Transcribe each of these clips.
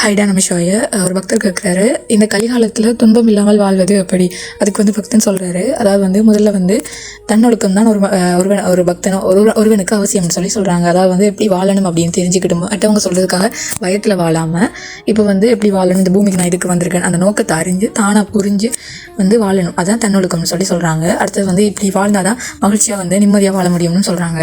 ஹைடா நமசிவாய uh, ஒரு பக்தர் கேட்குறாரு இந்த கலிகாலத்தில் துன்பம் இல்லாமல் வாழ்வது எப்படி? அதுக்கு வந்து பக்தன் சொல்கிறாரு அதாவது வந்து முதல்ல வந்து தன்னொழுக்கம் தான் ஒரு ஒருவன் ஒரு பக்தனும் ஒரு ஒருவனுக்கு அவசியம்னு சொல்லி சொல்கிறாங்க அதாவது வந்து எப்படி வாழணும் அப்படின்னு தெரிஞ்சுக்கிட்டும் மற்றவங்க சொல்கிறதுக்காக பயத்தில் வாழாமல் இப்போ வந்து எப்படி வாழணும்? இந்த பூமிக்கு நான் இதுக்கு வந்திருக்கேன்? அந்த நோக்கத்தை அறிஞ்சு தானாக புரிஞ்சு வந்து வாழணும். அதான் தன்னொழுக்கம்னு சொல்லி சொல்கிறாங்க அடுத்தது வந்து இப்படி வாழ்ந்தாதான் மகிழ்ச்சியாக வந்து நிம்மதியாக வாழ முடியும்னு சொல்கிறாங்க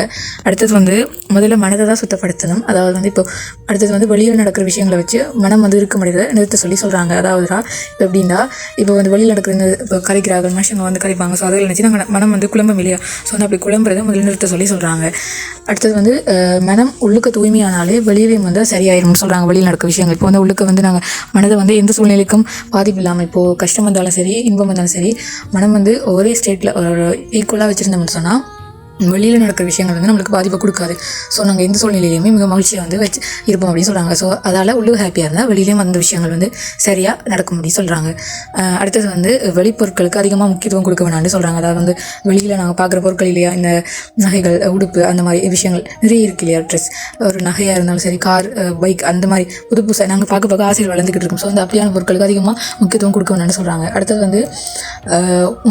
அடுத்தது வந்து முதல்ல மனதை தான் சுத்தப்படுத்தணும். அதாவது வந்து இப்போ அடுத்தது வந்து வெளியில் நடக்கிற விஷயங்களை வச்சு மனம் வந்து இருக்க முடியல நிறுத்த சொல்லி சொல்கிறாங்க அதாவதுடா இப்போ எப்படின்னா இப்போ வந்து வெளியில் நடக்கிற இப்போ கரைக்கிறார்கள் மனுஷங்க வந்து கரைப்பாங்க. ஸோ அதில் நினச்சி நாங்கள் மனம் வந்து குழம்பும் இல்லையா? ஸோ வந்து அப்படி குழம்புறத முதல்ல நிறுத்த சொல்லி சொல்கிறாங்க அடுத்தது வந்து மனம் உள்ளுக்க தூய்மையானாலே வெளியிலையும் வந்து சரியாயிரும்னு சொல்கிறாங்க வெளியில் நடக்க விஷயங்கள். இப்போ வந்து உள்ளுக்க வந்து நாங்கள் மனதை வந்து எந்த சூழ்நிலைக்கும் பாதிப்பு இல்லாமல் இப்போது கஷ்டம் வந்தாலும் சரி இன்பம் வந்தாலும் சரி மனம் வந்து ஒரே ஸ்டேட்டில் ஒரு ஈக்குவலாக வச்சுருந்தோம்னு சொன்னால் வெளியில் நடக்கிற விஷயங்கள் வந்து நம்மளுக்கு பாதிப்பை கொடுக்காது. ஸோ நாங்கள் எந்த சூழ்நிலையிலையுமே மிக மகிழ்ச்சியாக வந்து வச்சு இருப்போம் அப்படின்னு சொல்கிறாங்க ஸோ அதால் உள்ளூர் ஹாப்பியாக இருந்தால் வெளியிலையும் வந்த விஷயங்கள் வந்து சரியாக நடக்கும் அப்படின்னு சொல்கிறாங்க அடுத்தது வந்து வெளிப்பொருட்களுக்கு அதிகமாக முக்கியத்துவம் கொடுக்க வேணாம்னு சொல்கிறாங்க அதாவது வந்து வெளியில் நாங்கள் பார்க்குற பொருட்கள் இல்லையா இந்த நகைகள் உடுப்பு அந்த மாதிரி விஷயங்கள் நிறைய இருக்கு இல்லையா ட்ரெஸ் ஒரு நகையாக இருந்தாலும் சரி கார் பைக் அந்த மாதிரி புது புதுசாக நாங்கள் பார்க்க பார்க்க ஆசையில் வளர்ந்துக்கிட்டு இருக்கோம். ஸோ அந்த அப்படியான பொருட்களுக்கு அதிகமாக முக்கியத்துவம் கொடுக்க வேணாம்னு சொல்கிறாங்க அடுத்தது வந்து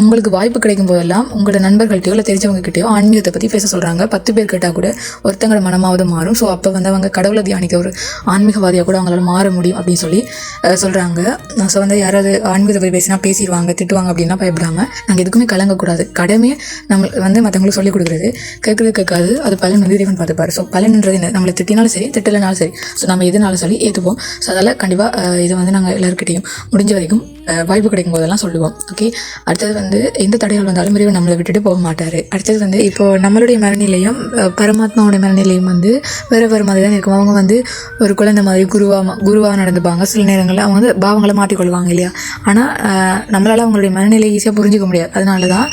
உங்களுக்கு வாய்ப்பு கிடைக்கும் போதெல்லாம் உங்களோட நண்பர்கள்ட்டையோ இல்லை தெரிஞ்சவங்க கிட்டயோ ஆன்மீகத்தை பற்றி பேச சொல்கிறாங்க பத்து பேர் கேட்டால் கூட ஒருத்தங்களோட மனமாவது மாறும். ஸோ அப்போ வந்து அவங்க கடவுளை தியானிக்க ஒரு ஆன்மீகவாதியாக கூட அவங்களால மாற முடியும் அப்படின்னு சொல்லி சொல்கிறாங்க ஸோ வந்து யாராவது ஆன்மீகத்தை பற்றி பேசினா பேசிடுவாங்க திட்டுவாங்க அப்படின்னா பயப்படாமல் நாங்கள் எதுக்குமே கலங்கக்கூடாது. கடமையை நம்ம வந்து மற்றவங்களுக்கு சொல்லிக் கொடுக்குறது. கேட்குறது கேட்காது. அது பலன் வந்து இறைவன் பார்த்துப்பாரு. ஸோ பலன்ன்றது என்ன? நம்மளை திட்டினாலும் சரி திட்டலைனாலும் சரி. ஸோ நம்ம எதுனாலும் சொல்லி ஏற்றுப்போம் ஸோ அதால் கண்டிப்பாக இதை வந்து நாங்கள் எல்லாருக்கிட்டையும் முடிஞ்ச வரைக்கும் வாய்ப்பு கிடைக்கும் போதெல்லாம் சொல்லுவோம். ஓகே அடுத்தது வந்து எந்த தடைகள் வந்தாலும் இறைவன் நம்மளை விட்டுட்டு போக மாட்டார். அடுத்தது வந்து இப்போ நம்மளுடைய மனநிலையும் பரமாத்மாவோட மனநிலையும் வந்து வேறு வேறு மாதிரி தான் இருக்கும். அவங்க வந்து ஒரு குழந்தை மாதிரி குருவாக குருவாக நடந்துப்பாங்க. சில நேரங்களில் அவங்க வந்து பாவங்களை மாற்றிக்கொள்வாங்க இல்லையா? ஆனால் நம்மளால் அவங்களுடைய மனநிலையை ஈஸியாக புரிஞ்சிக்க முடியாது. அதனால தான்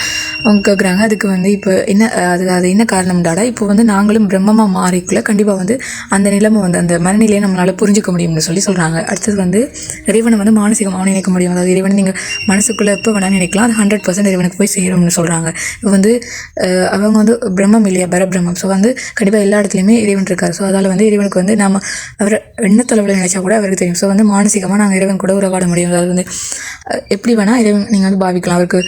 அவங்க கேட்குறாங்க அதுக்கு வந்து இப்போ என்ன அது அது என்ன காரணம்டாடா இப்போ வந்து நாங்களும் பிரம்மமாக மாறிக்குள்ள கண்டிப்பாக வந்து அந்த நிலைமை வந்து அந்த மனநிலையை நம்மளால் புரிஞ்சுக்க முடியும்னு சொல்லி சொல்கிறாங்க அடுத்தது வந்து இறைவனை வந்து மானசிகமாக நினைக்க முடியும். அதாவது இறைவனை நீங்கள் மனசுக்குள்ளே எப்போ வேணால் நினைக்கலாம். அது ஹண்ட்ரட் பர்சன்ட் இறைவனுக்கு போய் சேரும்னு சொல்கிறாங்க இப்போ வந்து அவங்க வந்து பிரம்மம் இல்லையா? பரபிரம்மம். ஸோ வந்து கண்டிப்பாக எல்லா இடத்துலையுமே இறைவன் இருக்கார். ஸோ அதால் வந்து இறைவனுக்கு வந்து நம்ம அவர் எண்ணத்தளவில் நினைச்சா கூட அவருக்கு தெரியும். ஸோ வந்து மானசிகமாக நாங்கள் இறைவன் கூட உறவாட முடியும். அதாவது வந்து எப்படி வேணால் இறைவன் நீங்கள் வந்து பாவிக்கலாம். அவருக்கு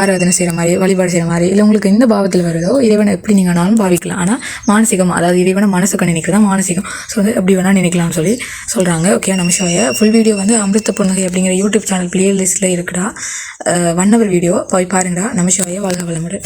ஆராதனை செய்கிற மாதிரி வழிபாடு செய்கிற மாதிரி. இல்லை உங்களுக்கு எந்த பாவத்தில் வருதோ இறைவனை எப்படி நீங்கள்னாலும் பாவிக்கலாம். ஆனால் மானசிகம் அதாவது இறைவனை மனசுக்கு நினைக்கிறது தான் மானசிகம். ஸோ வந்து எப்படி வேணால் நினைக்கலாம்னு சொல்லி சொல்கிறாங்க ஓகே நமசிவாய ஃபுல் வீடியோ வந்து அமிர்த பொண்ணுகை அப்படிங்கிற யூடியூப் சேனல் பிளேலிஸ்ட்டில் இருக்குடா. ஒன் ஹவர் வீடியோ போய் பாருங்கடா. நமசிவாய வாழ்க வளமுடன்.